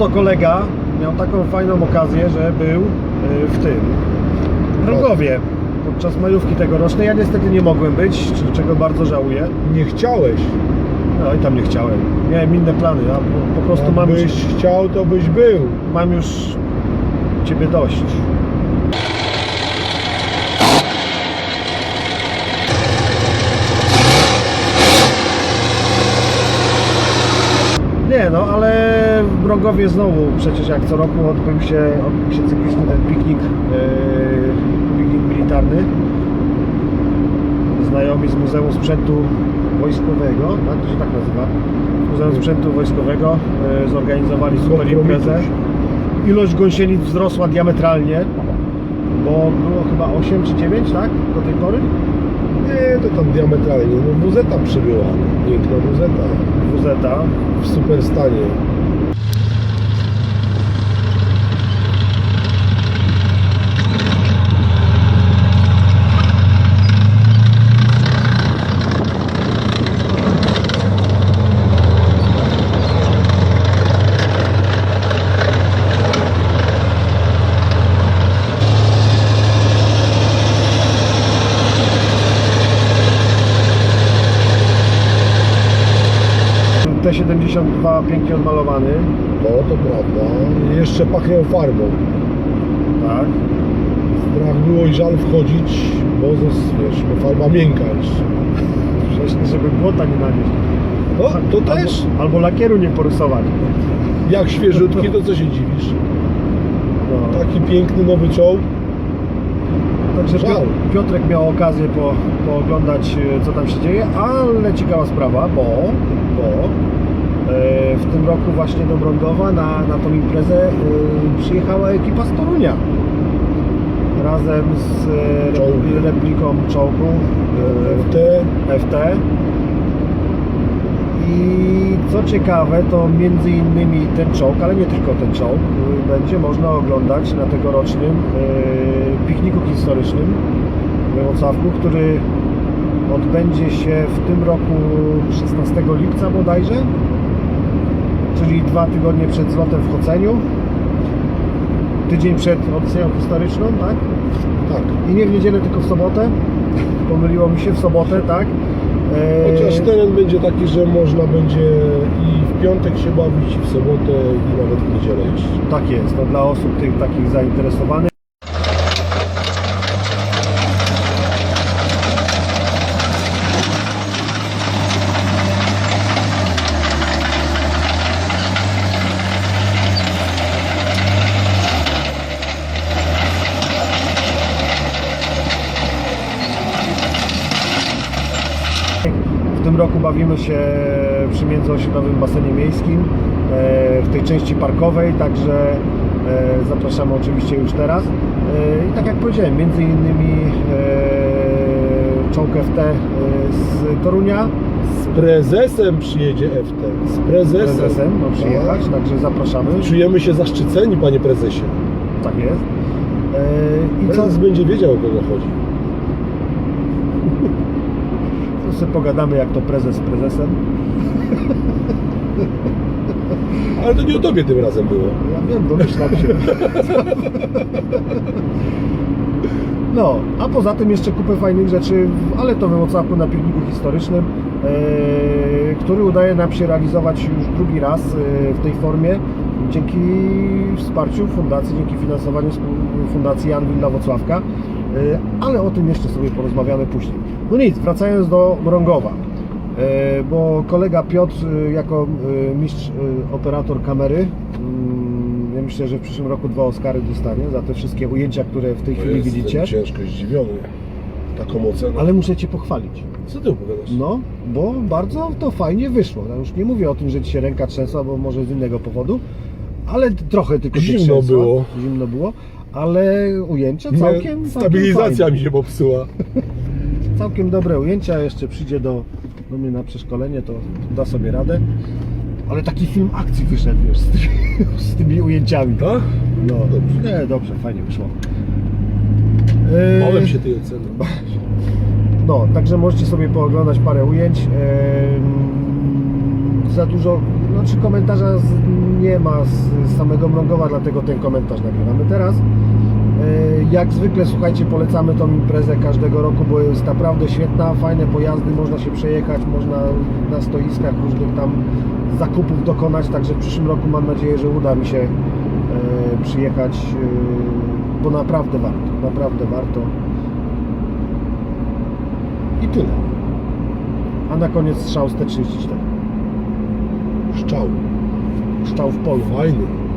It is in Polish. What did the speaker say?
oto kolega miał taką fajną okazję, że był y, w tym Rogowie podczas majówki tegorocznej. Ja niestety nie mogłem być, czego bardzo żałuję. Nie chciałeś. No i tam nie chciałem. Miałem inne plany, a po, po prostu mam już, chciał, to byś był. mam już ciebie dość. Nie no, ale w Mrogowie znowu przecież jak co roku odbył się, odbył się cykliczny ten piknik, yy, piknik militarny. Znajomi z Muzeum Sprzętu Wojskowego, tak to się tak nazywa, Muzeum Sprzętu Wojskowego yy, zorganizowali super imprezę. Ilość gąsienic wzrosła diametralnie, bo było chyba 8 czy 9, tak? Do tej pory? Nie, to tam diametralnie. No wuzeta przybyła. Piękna wuzeta. WZ. W super stanie. T72 pięknie odmalowany, No to prawda. Jeszcze pachniał farbą. tak? Strach było i żal wchodzić, bo zos- wiesz, bo farba miękka jeszcze. Wcześniej, żeby błota nie nanieść. No, to albo, też. Albo lakieru nie porysować. Jak świeżutki, to co się dziwisz? No. Taki piękny nowy czołg. Także. Pio- Piotrek miał okazję po, pooglądać e, co tam się dzieje, ale ciekawa sprawa, bo, bo e, w tym roku właśnie do Mrągowa na, na tą imprezę e, przyjechała ekipa z Torunia. Razem z repli- repliką czołgu FT. FT. I co ciekawe, to między innymi ten czołg, ale nie tylko ten czołg, y, będzie można oglądać na tegorocznym y, pikniku historycznym we Wrocławku, który odbędzie się w tym roku 16 lipca bodajże, czyli dwa tygodnie przed zlotem w Choceniu, tydzień przed Odyseją historyczną, tak? Tak. I nie w niedzielę, tylko w sobotę. Pomyliło mi się w sobotę, tak? E, Chociaż teren będzie taki, że można będzie i w piątek się bawić, i w sobotę, i nawet w niedzielę jeszcze. Tak jest, to dla osób tych takich zainteresowanych. W tym roku bawimy się przy międzyosiedlowym basenie miejskim e, w tej części parkowej, także e, zapraszamy oczywiście już teraz. E, I tak jak powiedziałem, między innymi czołg FT z Torunia Z prezesem przyjedzie FT. Z z prezesem. prezesem ma przyjechać, także zapraszamy. Tak. Czujemy się zaszczyceni, panie prezesie. Tak jest. I co? Prezes będzie wiedział, o kogo chodzi. To sobie pogadamy jak to prezes z prezesem. Ale to nie o tobie tym razem było. Ja wiem, domyślam się. No, a poza tym jeszcze kupę fajnych rzeczy, ale to we Wrocławku na pikniku historycznym, e, który udaje nam się realizować już drugi raz e, w tej formie dzięki wsparciu fundacji, dzięki finansowaniu Fundacji Jan Willa Wrocławka, e, ale o tym jeszcze sobie porozmawiamy później. No nic, wracając do Mrągowa. E, bo kolega Piotr e, jako e, mistrz e, operator kamery mm, ja myślę, że w przyszłym roku dwa Oscary dostanie za te wszystkie ujęcia, które w tej chwili Jestem widzicie. ciężko zdziwiony taką oceną. Ale muszę Cię pochwalić. Co ty opowiadasz? No, bo bardzo to fajnie wyszło. Ja już nie mówię o tym, że Ci się ręka trzęsła, bo może z innego powodu, ale trochę tylko Zimno było. Zimno było, ale ujęcia całkiem, całkiem Stabilizacja fajne. mi się popsuła. Całkiem dobre ujęcia, jeszcze przyjdzie do, do mnie na przeszkolenie, to da sobie radę. Ale taki film akcji wyszedł, wiesz, z tymi, z tymi ujęciami. Tak? No, Dobrze. Nie, dobrze, fajnie wyszło. Yy, się tej oceny. No, także możecie sobie pooglądać parę ujęć. Em, za dużo, znaczy komentarza z, nie ma z, samego Mrągowa, dlatego ten komentarz nagrywamy teraz. E, Jak zwykle, słuchajcie, polecamy tą imprezę każdego roku, bo jest naprawdę świetna, fajne pojazdy, można się przejechać, można na stoiskach różnych tam zakupów dokonać, także w przyszłym roku mam nadzieję, że uda mi się e, przyjechać, e, bo naprawdę warto, naprawdę warto. I tyle. A na koniec strzał z T34. Szczał. W polu. Fajny.